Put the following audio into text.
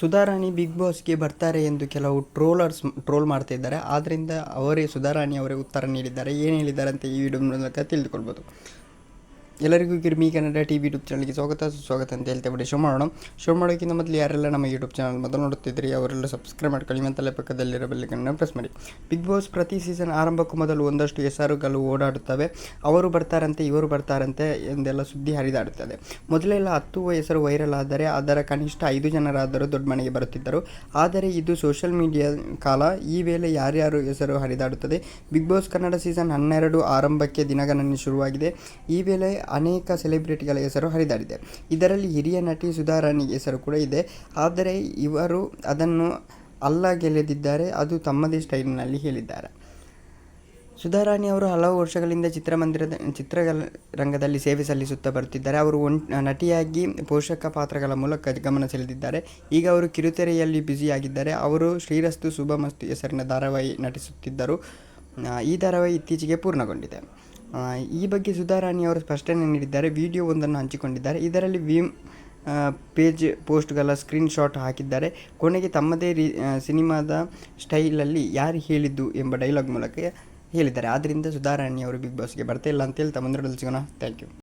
Sudharani big ಬಾಸ್ಗೆ ಬರ್ತಾರೆ ಎಂದು ಕೆಲವು ಟ್ರೋಲರ್ಸ್ ಟ್ರೋಲ್ ಮಾಡ್ತಾ ಇದ್ದಾರೆ. ಆದ್ದರಿಂದ ಅವರೇ ಸುಧಾರಾಣಿ ಅವರೇ ಉತ್ತರ ನೀಡಿದ್ದಾರೆ. ಏನು ಹೇಳಿದ್ದಾರೆ ಅಂತ ಈ ವಿಡಿಯೋ ಮೂಲಕ ತಿಳಿದುಕೊಳ್ಬೋದು. ಎಲ್ಲರಿಗೂ ಕಿರ್ಮಿ ಕನ್ನಡ ಟಿ ವಿ ಯೂಟ್ಯೂಬ್ ಚಾನಲ್ಗೆ ಸ್ವಾಗತ. ಸುಸ್ವಾಗತ ಅಂತ ಹೇಳ್ತಾ ಬಿಡಿ ಶೋ ಮಾಡೋಣ. ಶೋ ಮಾಡೋಕ್ಕಿಂತ ಮೊದಲು ಯಾರೆಲ್ಲ ನಮ್ಮ ಯೂಟ್ಯೂಬ್ ಚಾನಲ್ ಮೊದಲು ನೋಡುತ್ತಿದ್ರಿ ಅವರೆಲ್ಲ ಸಬ್ಸ್ಕ್ರೈಬ್ ಮಾಡ್ಕೊಳ್ಳಿ ಮತ್ತು ಪಕ್ಕದಲ್ಲಿರೋ ಕಣ್ಣ ಪ್ರೆಸ್ ಮಾಡಿ. ಬಿಗ್ ಬಾಸ್ ಪ್ರತಿ ಸೀಸನ್ ಆರಂಭಕ್ಕೂ ಮೊದಲು ಒಂದಷ್ಟು ಹೆಸರುಗಳು ಓಡಾಡುತ್ತವೆ. ಅವರು ಬರ್ತಾರಂತೆ, ಇವರು ಬರ್ತಾರಂತೆ ಎಂದೆಲ್ಲ ಸುದ್ದಿ ಹರಿದಾಡುತ್ತದೆ. ಮೊದಲೆಲ್ಲ ಹತ್ತು ಹೆಸರು ವೈರಲ್ ಆದರೆ ಅದರ ಕನಿಷ್ಠ ಐದು ಜನರಾದರೂ ದೊಡ್ಡ ಮನೆಗೆ ಬರುತ್ತಿದ್ದರು. ಆದರೆ ಇದು ಸೋಷಿಯಲ್ ಮೀಡಿಯಾ ಕಾಲ, ಈ ವೇಳೆ ಯಾರ್ಯಾರು ಹೆಸರು ಹರಿದಾಡುತ್ತದೆ? ಬಿಗ್ ಬಾಸ್ ಕನ್ನಡ ಸೀಸನ್ ಹನ್ನೆರಡು ಆರಂಭಕ್ಕೆ ದಿನಗಣನೆ ಶುರುವಾಗಿದೆ. ಈ ವೇಳೆ ಅನೇಕ ಸೆಲೆಬ್ರಿಟಿಗಳ ಹೆಸರು ಹರಿದಾಡಿದೆ. ಇದರಲ್ಲಿ ಹಿರಿಯ ನಟಿ ಸುಧಾರಾಣಿ ಹೆಸರು ಕೂಡ ಇದೆ. ಆದರೆ ಇವರು ಅದನ್ನು ಅಲ್ಲ ಗೆಲ್ಲದಿದ್ದಾರೆ ಅದು ತಮ್ಮದೇ ಸ್ಟೈಲ್ನಲ್ಲಿ ಹೇಳಿದ್ದಾರೆ. ಸುಧಾರಾಣಿ ಅವರು ಹಲವು ವರ್ಷಗಳಿಂದ ಚಿತ್ರಮಂದಿರದ, ಚಿತ್ರರಂಗದಲ್ಲಿ ಸೇವೆ ಸಲ್ಲಿಸುತ್ತಾ ಬರುತ್ತಿದ್ದಾರೆ. ಅವರು ನಟಿಯಾಗಿ ಪೋಷಕ ಪಾತ್ರಗಳ ಮೂಲಕ ಗಮನ ಸೆಳೆದಿದ್ದಾರೆ. ಈಗ ಅವರು ಕಿರುತೆರೆಯಲ್ಲಿ ಬ್ಯುಸಿಯಾಗಿದ್ದಾರೆ. ಅವರು ಶ್ರೀರಸ್ತು ಶುಭಮಸ್ತು ಹೆಸರಿನ ಧಾರಾವಾಹಿ ನಟಿಸುತ್ತಿದ್ದರು. ಈ ಧಾರಾವಾಹಿ ಇತ್ತೀಚೆಗೆ ಪೂರ್ಣಗೊಂಡಿದೆ. ಈ ಬಗ್ಗೆ ಸುಧಾರಾಣಿ ಅವರು ಸ್ಪಷ್ಟನೆ ನೀಡಿದ್ದಾರೆ. ವಿಡಿಯೋ ಒಂದನ್ನು ಹಂಚಿಕೊಂಡಿದ್ದಾರೆ. ಇದರಲ್ಲಿ ವಿಮ್ ಪೇಜ್ ಪೋಸ್ಟ್ಗಳ ಸ್ಕ್ರೀನ್ ಶಾಟ್ ಹಾಕಿದ್ದಾರೆ. ಕೊನೆಗೆ ತಮ್ಮದೇ ರೀ ಸಿನಿಮಾದ ಸ್ಟೈಲಲ್ಲಿ ಯಾರು ಹೇಳಿದ್ದು ಎಂಬ ಡೈಲಾಗ್ ಮೂಲಕ ಹೇಳಿದ್ದಾರೆ. ಆದ್ದರಿಂದ ಸುಧಾರಾಣಿ ಅವರು ಬಿಗ್ ಬಾಸ್ಗೆ ಬರ್ತಾ ಇಲ್ಲ ಅಂತೇಳಿ ಮುಂದಿನ ಸಿಗೋಣ. Thank you.